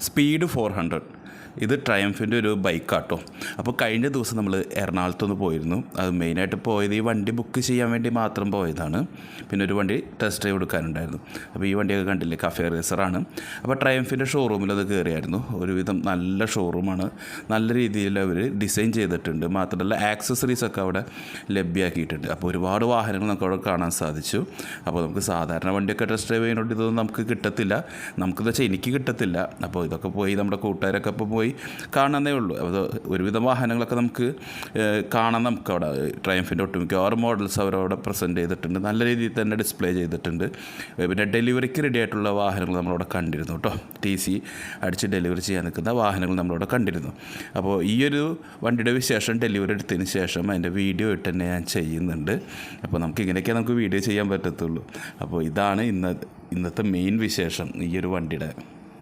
Speed four hundred. ഇത് ട്രയംഫിന്റെ ഒരു ബൈക്കാട്ടോ അപ്പോൾ കഴിഞ്ഞ ദിവസം നമ്മൾ എറണാകുളത്തുനിന്ന് പോയിരുന്നു. അത് മെയിനായിട്ട് പോയത് ഈ വണ്ടി ബുക്ക് ചെയ്യാൻ വേണ്ടി മാത്രം പോയതാണ്. പിന്നെ ഒരു വണ്ടി ടെസ്റ്റ് ഡ്രൈവ് എടുക്കാനുണ്ടായിരുന്നു. അപ്പോൾ ഈ വണ്ടിയൊക്കെ കണ്ടില്ലേ കഫേ റേസറാണ് അപ്പോൾ ട്രയംഫിന്റെ ഷോറൂമിൽ അത് കയറിയായിരുന്നു ഒരുവിധം നല്ല ഷോറൂമാണ് നല്ല രീതിയിൽ അവർ ഡിസൈൻ ചെയ്തിട്ടുണ്ട്. മാത്രമല്ല ആക്സസറീസ് ഒക്കെ അവിടെ ലഭ്യമാക്കിയിട്ടുണ്ട് അപ്പോൾ ഒരുപാട് വാഹനങ്ങൾ നമുക്ക് അവിടെ കാണാൻ സാധിച്ചു. അപ്പോൾ നമുക്ക് സാധാരണ വണ്ടിയൊക്കെ ടെസ്റ്റ് ഡ്രൈവ് ചെയ്യുന്നതുകൊണ്ട് ഇതൊന്നും നമുക്ക് കിട്ടത്തില്ല. നമുക്കെന്ന് വെച്ചാൽ എനിക്ക് കിട്ടത്തില്ല. അപ്പോൾ ഇതൊക്കെ പോയി നമ്മുടെ കൂട്ടുകാരൊക്കെ ഇപ്പോൾ പോയി കാണാനേ ഉള്ളൂ. അത് ഒരുവിധം വാഹനങ്ങളൊക്കെ നമുക്ക് കാണാൻ നമുക്ക് അവിടെ ട്രയംഫിന്റെ ഒട്ടുമിക്കവാറും മോഡൽസ് അവരവിടെ പ്രസന്റ് ചെയ്തിട്ടുണ്ട്. നല്ല രീതിയിൽ തന്നെ ഡിസ്പ്ലേ ചെയ്തിട്ടുണ്ട്. പിന്നെ ഡെലിവറിക്ക് റെഡി ആയിട്ടുള്ള വാഹനങ്ങൾ നമ്മളവിടെ കണ്ടിരുന്നു കേട്ടോ. ടി സി അടിച്ച് ഡെലിവറി ചെയ്യാൻ നിൽക്കുന്ന വാഹനങ്ങൾ നമ്മളവിടെ കണ്ടിരുന്നു. അപ്പോൾ ഈ ഒരു വണ്ടിയുടെ വിശേഷം ഡെലിവറി എടുത്തതിന് ശേഷം അതിന്റെ വീഡിയോ ഇട്ട് തന്നെ ഞാൻ ചെയ്യുന്നുണ്ട്. അപ്പോൾ നമുക്ക് ഇങ്ങനെയൊക്കെ നമുക്ക് വീഡിയോ ചെയ്യാൻ പറ്റത്തുള്ളൂ. അപ്പോൾ ഇതാണ് ഇന്ന ഇന്നത്തെ മെയിൻ വിശേഷം ഈ ഒരു വണ്ടിയുടെ